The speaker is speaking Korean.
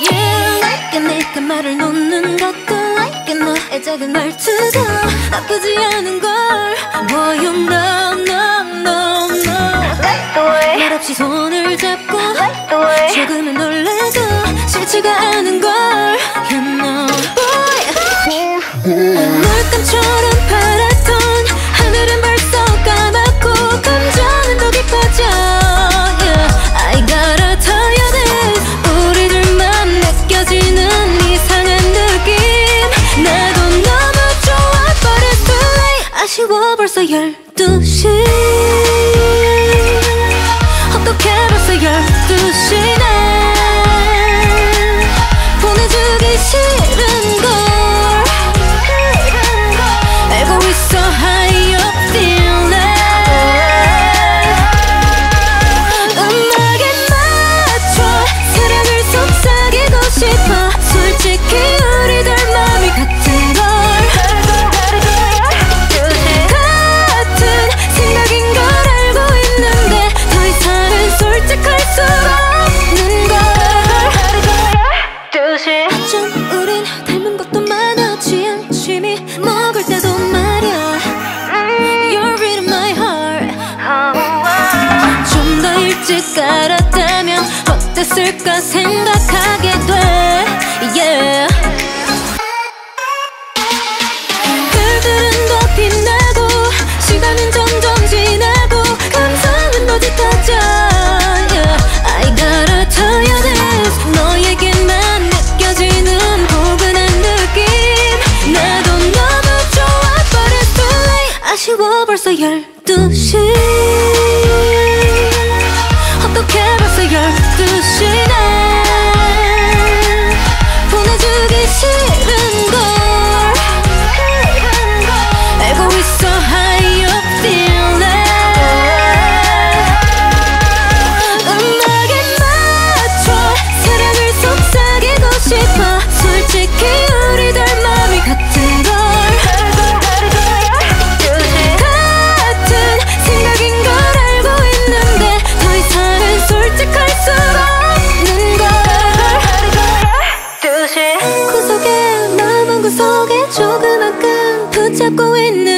Yeah, like 내가 말을 놓는 것도 like 너의 작은 말투도 나쁘지 않은 걸 Boy, you know, no, no, no Like the way 말없이 손을 잡고 Like the way 조금은 놀라도 싫지가 않은 걸 You know, boy, boy. 눈 감춰 벌써 12시 일찍 알았다면 어땠을까 생각하게 돼. Yeah. 그들은 더 빛나고 시간은 점점 지나고 감성은 더 짙어져. Yeah. I gotta tell you this 너에게만 느껴지는 포근한 느낌. 나도 너무 좋아. But it's too late. 아쉬워. 벌써 12시 속에 마음 한 구석에 조금만큼 붙잡고 있는